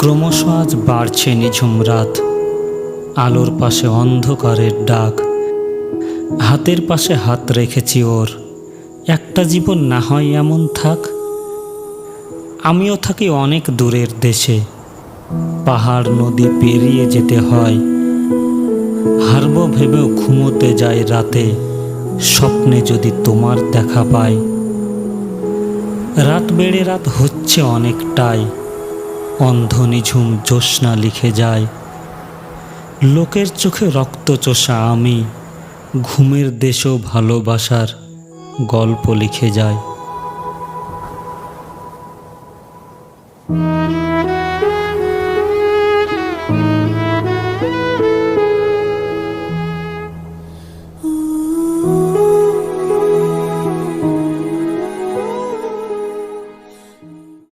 ক্রমশ আজ বাড়ছে নিঝুম রাত। আলোর পাশে অন্ধকারের ডাক। হাতের পাশে হাত রেখেছি ওর। একটা জীবন না হয় এমন থাক। আমিও থাকি অনেক দূরের দেশে। পাহাড়, নদী পেরিয়ে যেতে হয়। হারব ভেবেও ঘুমোতে যায় রাতে। স্বপ্নে যদি তোমার দেখা পাই। রাত বেড়ে রাত হচ্ছে অনেকটাই। অন্ধ নিঝুম জ্যোৎস্না লিখে যায়। লোকের চোখে রক্ত চোষা আমি, ঘুমের দেশেও ভালোবাসার গল্প লিখে যায়।